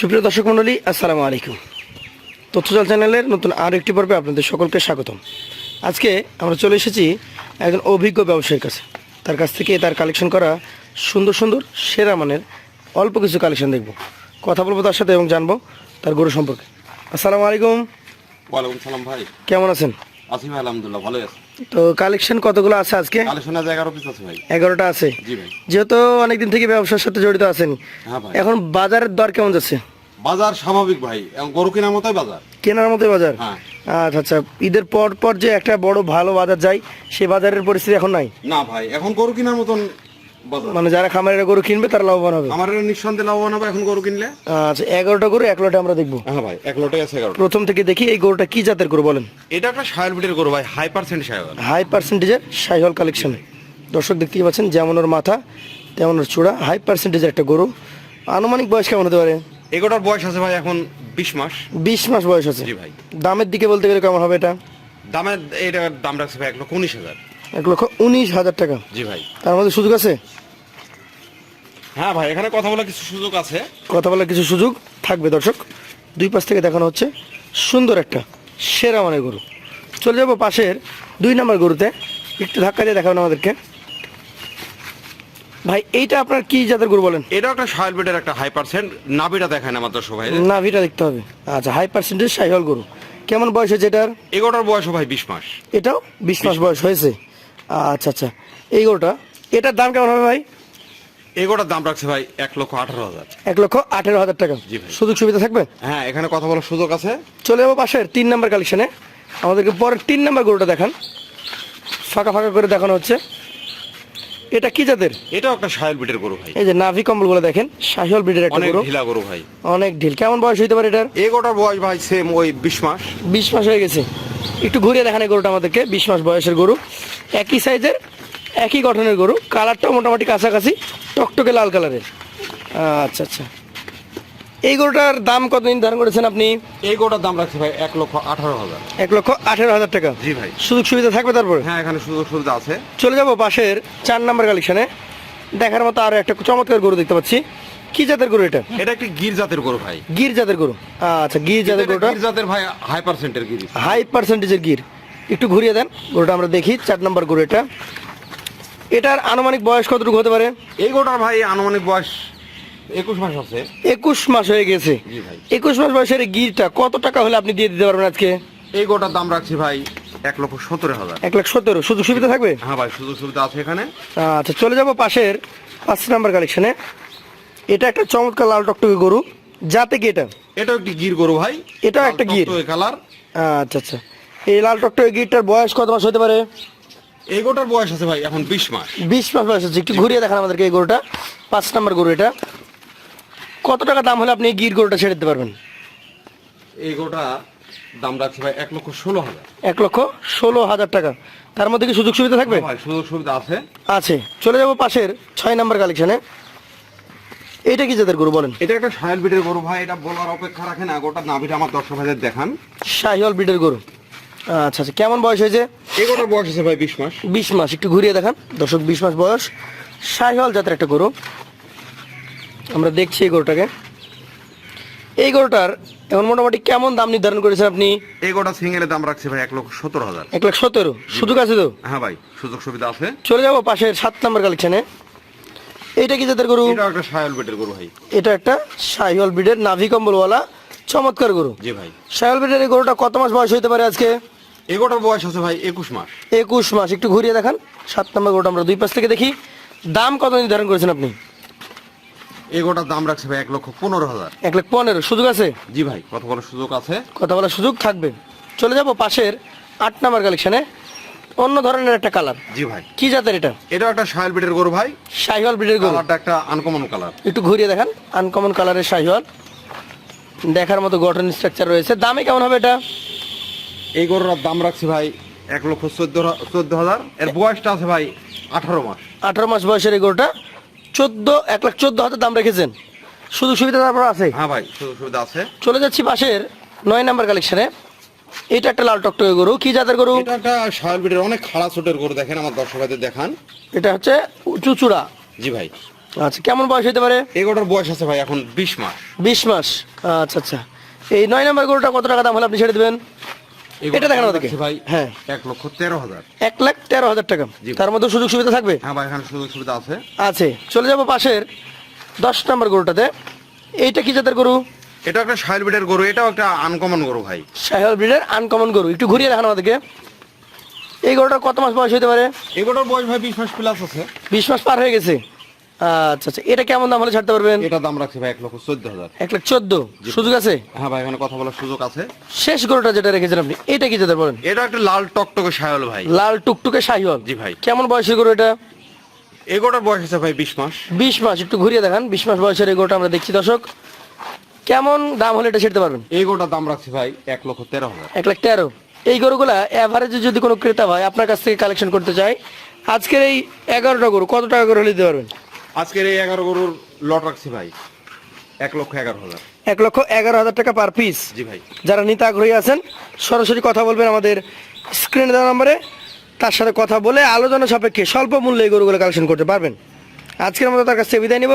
সুপ্রিয় দর্শক মণ্ডলী আসসালামু আলাইকুম। তথ্যজল চ্যানেলের নতুন আর একটি পর্বে আপনাদের সকলকে স্বাগতম। আজকে আমরা চলে এসেছি একজন অভিজ্ঞ ব্যবসায়ীর কাছে। তার কাছ থেকে তার কালেকশন করা সুন্দর সুন্দর সেরা মানের অল্প কিছু কালেকশন দেখব। কথা বলব তার সাথে এবং জানব তার গরু সম্পর্কে। আসসালামু আলাইকুম। ওয়ালাইকুম সালাম ভাই। কেমন আছেন? আছি ভাই আলহামদুলিল্লাহ ভালো আছে। তো কালেকশন কতগুলো আছে আজকে? কালেকশন আছে 11 পিস আছে ভাই। এগারোটা আছে? জি ভাই। যেহেতু অনেকদিন থেকে ব্যবসার সাথে জড়িত আছেন হ্যাঁ ভাই। এখন বাজারের দর কেমন যাচ্ছে? বাজার স্বাভাবিক ভাই এখন গরু কেনার মতোই বাজার। কেনার মতোই বাজার? হ্যাঁ। আচ্ছা আচ্ছা ঈদের পর পর যে একটা বড় ভালো বাজার যায় সে বাজারের পরিস্থিতি এখন নাই? না ভাই এখন গরু কেনার মতন মানে যারা খামারের গরু কিনবে তারা লাভবান হবে। আমার নিঃসন্দেহে লাভবান হবে এখন গরু কিনলে? আচ্ছা এগারোটা গরু এক লটে আমরা দেখব। হ্যাঁ ভাই এক লোটাই আছে এগারো প্রথম থেকে দেখি এই গরুটা কি জাতের গরু বলেন? এটা একটা সায়াল বিটের গরু ভাই হাই পার্সেন্ট সায়াল। হাই পার্সেন্টেজের সাইহল কালেকশন দর্শক দেখতেই পাচ্ছেন যেমন ওর মাথা তেমন ওর চূড়া। হাই পার্সেন্টেজের একটা গরু। আনুমানিক বয়স কেমন হতে পারে? এগারোটার বয়স আছে ভাই এখন বিশ মাস। বিশ মাস বয়স আছে। জি ভাই। দামের দিকে বলতে গেলে কেমন হবে এটা? দামের এটা দাম রাখছে ভাই এক লক্ষ উনিশ হাজার। এক লক্ষ উনিশ হাজার টাকা। জি ভাই। তার মধ্যে সুযোগ আছে? হ্যাঁ ভাই এখানে কথা বলার কিছু সুযোগ আছে। কথা বলার কিছু সুযোগ থাকবে দর্শক। দুই পাশ থেকে দেখানো হচ্ছে সুন্দর একটা সেরা মানের গরু। চলে যাব পাশের দুই নম্বর গরুতে। একটু ধাক্কা দিয়ে দেখাবেন আমাদেরকে। ভাই এইটা আপনার কি জাতের গরু বলেন? এটাও একটা সায়াল বিটের একটা হাই পার্সেন্ট নাবিটা দেখায় না আমার দর্শক ভাই। নাভিটা দেখতে হবে। আচ্ছা হাই পার্সেন্টেজ সাইহল গরু। কেমন বয়স হয়েছে এটার? এগারোটার বয়সও ভাই বিশ মাস। এটাও বিশ মাস বয়স হয়েছে। আচ্ছা আচ্ছা। এই গরুটা এটার দাম কেমন হবে ভাই? এগোটার দাম রাখছে ভাই এক লক্ষ আঠারো হাজার। এক লক্ষ আঠেরো হাজার টাকা। সুযোগ সুবিধা থাকবে? হ্যাঁ এখানে কথা বলার সুযোগ আছে। চলে যাব পাশের তিন নাম্বার কালেকশনে আমাদেরকে পরের তিন নাম্বার গরুটা দেখান। ফাঁকা ফাঁকা করে দেখানো হচ্ছে। এটা কি জাতের? এটাও একটা সায়াল বিটের গরু ভাই। এই যে নাভি কম্বলগুলো দেখেন শাহিওল ব্রিডের একটা অনেক গরু। ঢিলা গরু ভাই। অনেক ঢিল। কেমন বয়স হইতে পারে এটার? এগোটার বয়স ভাই সেম ওই বিশ মাস। বিশ মাস হয়ে গেছে। একটু ঘুরিয়ে দেখান এই গরুটা আমাদেরকে বিশ মাস বয়সের গরু। একই সাইজের একই গঠনের গরু। কালারটাও মোটামুটি কাছাকাছি টকটকে লাল কালারের। আচ্ছা আচ্ছা। এই গরুটার দাম কত নির্ধারণ করেছেন আপনি? এই গরুটার দাম রাখছি ভাই এক লক্ষ আঠারো হাজার। এক লক্ষ আঠেরো হাজার টাকা। জি ভাই। সুযোগ সুবিধা থাকবে তারপরে? হ্যাঁ এখানে সুযোগ সুবিধা আছে। চলে যাব পাশের চার নাম্বার কালেকশনে দেখার মতো আরও একটা চমৎকার গরু দেখতে পাচ্ছি। কি জাতের গরু এটা? এটা একটি গির জাতের গরু ভাই। গির জাতের গরু। আচ্ছা গির জাতের গরুটা? গির জাতের ভাই হাই পার্সেন্টের গির। হাই পার্সেন্টেজের গির। একটু ঘুরিয়ে দেন গরুটা আমরা দেখি চার নাম্বার গরু এটা। এটার আনুমানিক বয়স কতটুকু হতে পারে? এগোটার ভাই আনুমানিক বয়স একুশ মাস আছে। একুশ মাস হয়ে গেছে। একুশ মাস বয়সের গিরটা কত টাকা হলে আপনি দিয়ে দিতে পারবেন আজকে? এগোটার দাম রাখছি ভাই এক লক্ষ সতেরো হাজার। এক লাখ সতেরো সুযোগ সুবিধা থাকবে? হ্যাঁ ভাই সুযোগ সুবিধা আছে এখানে। আচ্ছা চলে যাব পাশের পাঁচ নাম্বার কালেকশনে এটা একটা চমৎকার লাল টকটকে গরু। যাতে কি এটা? এটাও একটি গির গরু ভাই। এটাও একটা গির। কালার আচ্ছা আচ্ছা। এই লাল টকটকে গিরটার বয়স কত মাস হতে পারে? এগোটার বয়স আছে ভাই এখন বিশ মাস। বিশ মাস বয়স আছে। একটু ঘুরিয়ে দেখান আমাদেরকে এই গরুটা। পাঁচ নাম্বার গরু এটা। কত টাকা দাম হলে আপনি এই গির গরুটা ছেড়ে দিতে পারবেন? এগোটা দাম রাখছি ভাই এক লক্ষ ষোলো হাজার। এক লক্ষ ষোলো হাজার টাকা। তার মধ্যে কি সুযোগ সুবিধা থাকবে? ভাই সুযোগ সুবিধা আছে। আছে। চলে যাব পাশের ছয় নাম্বার কালেকশনে। এইটা কি জাতের গরু বলেন? এটা একটা সায়াল বিটের গরু ভাই এটা বলার অপেক্ষা রাখে না। গোটা নাভিটা আমার দর্শক ভাইদের দেখান। শাহিওয়াল বিটের গরু। আচ্ছা আচ্ছা কেমন বয়স হয়েছে? এগোটার বয়স আছে ভাই বিশ মাস। বিশ মাস একটু ঘুরিয়ে দেখান। দর্শক বিশ মাস বয়স। শাহিওয়াল জাতের একটা গরু। আমরা দেখছি এই গরুটাকে। এই গরুটার এখন মোটামুটি কেমন দাম নির্ধারণ করেছেন আপনি? এগোটা সিঙ্গেলের দাম রাখছি ভাই এক লক্ষ সতেরো হাজার। এক লাখ সতেরো সুযোগ আছে তো? হ্যাঁ ভাই সুযোগ সুবিধা আছে। চলে যাব পাশের সাত নাম্বার কালেকশনে এইটা কি জাতের গরু? এটাও একটা সায়াল বিটের গরু ভাই। এটা একটা শাহিওয়াল ব্রিডের নাভি কম্বলওয়ালা চমৎকার গরু। জি ভাই। শাহিওয়াল ব্রিডের এই গরুটা কত মাস বয়স হতে পারে আজকে? এগোটার বয়স আছে ভাই? একুশ মাস। একুশ মাস। একটু ঘুরিয়ে দেখান। সাত নম্বর গরুটা আমরা দুই পাশ থেকে দেখি। দাম কত নির্ধারণ করেছেন আপনি? এগোটার দাম রাখছে ভাই এক লক্ষ পনেরো হাজার। এক লাখ পনেরো। সুযোগ আছে? জি ভাই কত বড় সুযোগ আছে? কথা বলার সুযোগ থাকবে। চলে যাব পাশের আট নাম্বার কালেকশনে অন্য ধরনের একটা কালার জি ভাই। কি জাতের এটা? এটাও একটা সায়াল বিটের গরু ভাই। শাহিওয়াল ব্রিডের গরু। কালারটা একটা আনকমন কালার একটু ঘুরিয়ে দেখান। আনকমন কালারের শাহিওয়াল। দেখার মতো গঠন স্ট্রাকচার রয়েছে। দামে কেমন হবে এটা? এই গরুটার দাম রাখছি ভাই এক লক্ষ চোদ্দ চোদ্দ হাজার। এর বয়সটা আছে ভাই আঠারো মাস। আঠারো মাস বয়সের এই গরুটা। চোদ্দ এক লাখ চোদ্দ হাজার দাম রেখেছেন। সুযোগ সুবিধা তারপর আছে? হ্যাঁ ভাই সুযোগ সুবিধা আছে। চলে যাচ্ছি পাশের নয় নাম্বার কালেকশনে এটা একটা লাল টকটকে গরু। কি জাতের গরু? এটা একটা বিটের অনেক খাড়া ছোটের গরু দেখেন আমার দর্শক ভাইদের দেখান। এটা হচ্ছে চুচুড়া। জি ভাই। আচ্ছা কেমন বয়স হতে পারে? এই গরুটার বয়স আছে ভাই এখন বিশ মাস। বিশ মাস। আচ্ছা আচ্ছা। এই নয় নম্বর গরুটা কত টাকা দাম হলে আপনি ছেড়ে দেবেন? এটা দেখানো দাম ভাই হ্যাঁ। এক লক্ষ তেরো হাজার। এক লাখ তেরো হাজার টাকা। তার মধ্যে সুযোগ সুবিধা থাকবে? হ্যাঁ ভাই এখানে সুযোগ সুবিধা আছে। আছে। চলে যাব পাশের দশ নম্বর গরুটাতে। এইটা কি জাতের গরু? এটা একটা শাইল বিটের গরু এটাও একটা আনকমন গরু ভাই। সাহেল ব্রিডের আনকমন গরু। একটু ঘুরিয়ে দেখানো আমাদেরকে এই গরুটার কত মাস বয়স হতে পারে? এই গরুটার বয়স ভাই বিশ মাস প্লাস আছে। বিশ মাস পার হয়ে গেছে। আচ্ছা আচ্ছা। এটা কেমন দাম হলে ছাড়তে পারবেন? এটা দাম রাখছি ভাই এক লক্ষ চোদ্দ হাজার। এক লাখ চোদ্দ? সুযোগ আছে? হ্যাঁ ভাই এখানে কথা বলার সুযোগ আছে। শেষ গরুটা যেটা রেখেছেন আপনি এটা কি যেতে বলেন? এটা একটা লাল টকটকে শায়ল ভাই। লাল টুকটুকে জি ভাই। কেমন বয়সের গরু এটা? বয়স আছে ভাই বিশ মাস। বিশ মাস একটু ঘুরিয়ে দেখান। বিশ মাস বয়সের আমরা দেখছি দর্শক। কেমন দাম হলে এটা ছেড়তে পারবেন? এই গরুটার দাম রাখছি ভাই এক লক্ষ তেরো হাজার। এক লাখ তেরো। এই গরুগুলা অ্যাভারেজে যদি কোনো ক্রেতা হয় আপনার কাছ থেকে কালেকশন করতে চায় আজকের এই এগারোটা গরু কত টাকা করে হলে দিতে পারবেন? আজকের এই এগারো গরুর লট রাখছি ভাই। এক লক্ষ এগারো হাজার। এক লক্ষ এগারো হাজার টাকা পার পিস জি ভাই। যারা নিতে আগ্রহী আছেন সরাসরি কথা বলবেন আমাদের স্ক্রিনে দেওয়া নম্বরে। তার সাথে কথা বলে আলোচনা সাপেক্ষে স্বল্প মূল্যে এই গরুগুলো কালেকশন করতে পারবেন। আজকের মতো তার কাছে বিদায় নিব।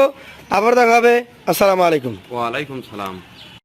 আবার দেখা হবে। আসসালামু আলাইকুম। ওয়ালাইকুম সালাম।